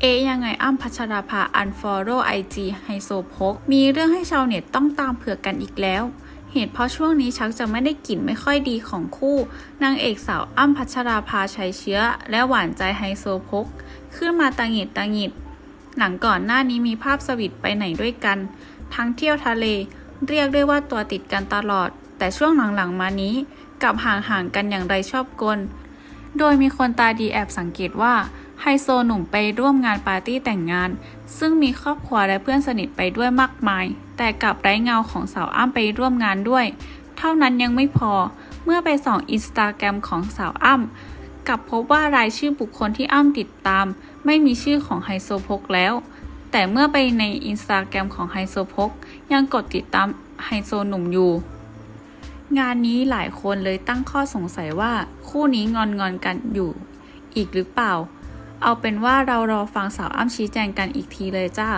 เอยังไงอ้ำพัชราภาอันฟอลโล่ไอจีไฮโซโพกมีเรื่องให้ชาวเน็ตต้องตามเผือกกันอีกแล้ว เหตุเพราะช่วงนี้ชักจะไม่ได้กลิ่นไม่ค่อยดีของคู่ นางเอกสาวอ้ำพัชราภาชัยเชื้อ และหวานใจไฮโซโพกขึ้นมาตังหิดตังหิด หลังก่อนหน้านี้มีภาพสวีทไปไหนด้วยกัน ทั้งเที่ยวทะเล เรียกได้ว่าตัวติดกันตลอด แต่ช่วงหลังๆมานี้กลับห่างๆกันอย่างไรชอบกล โดยมีคนตาดีแอบสังเกตว่า ไฮโซหนุ่มไปร่วมงานปาร์ตี้แต่งงาน ซึ่งมีครอบครัวและเพื่อนสนิทไปด้วยมากมาย แต่กลับไร้เงาของสาวอ้ำไปร่วมงานด้วย เท่านั้นยังไม่พอ เมื่อไปส่องอินสตาแกรมของสาวอ้ำกลับพบว่ารายชื่อบุคคลที่อ้ำติดตาม ไม่มีชื่อของไฮโซโพกแล้ว แต่เมื่อไปในอินสตาแกรมของไฮโซโพกยังกดติดตามไฮโซหนุ่มอยู่งานนี้หลายคนเลยตั้งข้อสงสัยว่าคู่นี้งอนงอนกันอยู่ อีกหรือเปล่า เอาเป็นว่าเรารอฟังสาวอ้ำชี้แจงกันอีกทีเลยจ้า